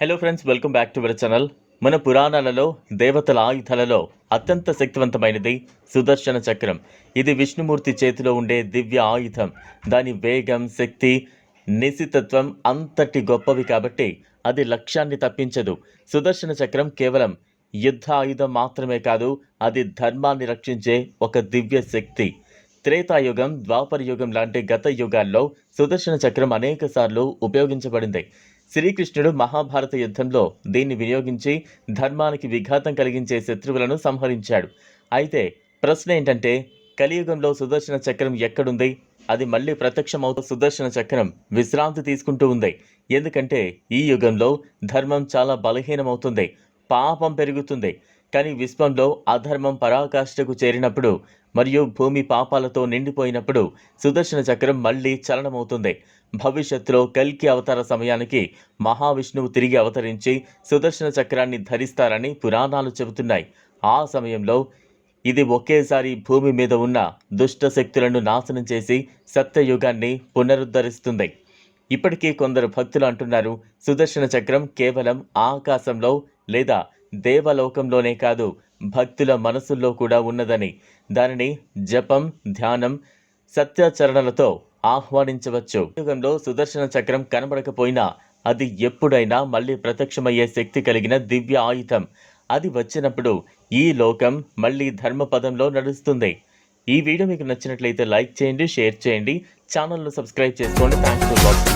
Hello friends welcome back to our channel మన పురాణాలలో దేవతల ఆయుధాలలో అత్యంత శక్తివంతమైనది సుదర్శన చక్రం. ఇది విష్ణుమూర్తి చేతిలో ఉండే దివ్య ఆయుధం. దాని వేగం శక్తి నిశితత్వం అంతటి గొప్పవి కాబట్టి అది లక్ష్యాన్ని తప్పించదు. సుదర్శన చక్రం కేవలం యుద్ధ ఆయుధం మాత్రమే కాదు అది ధర్మాన్ని రక్షించే ఒక దివ్య శక్తి. త్రేతాయుగం ద్వాపర యుగం లాంటి గత యుగాల్లో సుదర్శన చక్రం అనేక సార్లు ఉపయోగించబడింది. శ్రీకృష్ణుడు మహాభారత యుద్ధంలో దీన్ని వినియోగించి ధర్మానికి విఘాతం కలిగించే శత్రువులను సంహరించాడు. అయితే ప్రశ్న ఏంటంటే కలియుగంలో సుదర్శన చక్రం ఎక్కడుంది? అది మళ్ళీ ప్రత్యక్షమవుతూ సుదర్శన చక్రం విశ్రాంతి తీసుకుంటూ ఉంది. ఎందుకంటే ఈ యుగంలో ధర్మం చాలా బలహీనమవుతుంది. పాపం పెరుగుతుంది. కానీ విశ్వంలో అధర్మం పరాకాష్ఠకు చేరినప్పుడు మరియు భూమి పాపాలతో నిండిపోయినప్పుడు సుదర్శన చక్రం మళ్ళీ చలనమవుతుంది. భవిష్యత్తులో కల్కి అవతార సమయానికి మహావిష్ణువు తిరిగి అవతరించి సుదర్శన చక్రాన్ని ధరిస్తారని పురాణాలు చెబుతున్నాయి. ఆ సమయంలో ఇది ఒకేసారి భూమి మీద ఉన్న దుష్ట శక్తులను నాశనం చేసి సత్యయుగాన్ని పునరుద్ధరిస్తుంది. ఇప్పటికీ కొందరు భక్తులు అంటున్నారు సుదర్శన చక్రం కేవలం ఆకాశంలో లేదా దేవలోకంలోనే కాదు భక్తుల మనసుల్లో కూడా ఉన్నదని దానిని జపం ధ్యానం సత్యాచరణలతో ఆహ్వానించవచ్చు. యుగంలో సుదర్శన చక్రం కనబడకపోయినా అది ఎప్పుడైనా మళ్ళీ ప్రత్యక్షమయ్యే శక్తి కలిగిన దివ్య ఆయుధం. అది వచ్చినప్పుడు ఈ లోకం మళ్ళీ ధర్మపదంలో నడుస్తుంది. ఈ వీడియో మీకు నచ్చినట్లయితే లైక్ చేయండి షేర్ చేయండి ఛానల్ను సబ్స్క్రైబ్ చేసుకోండి. Thanks for watching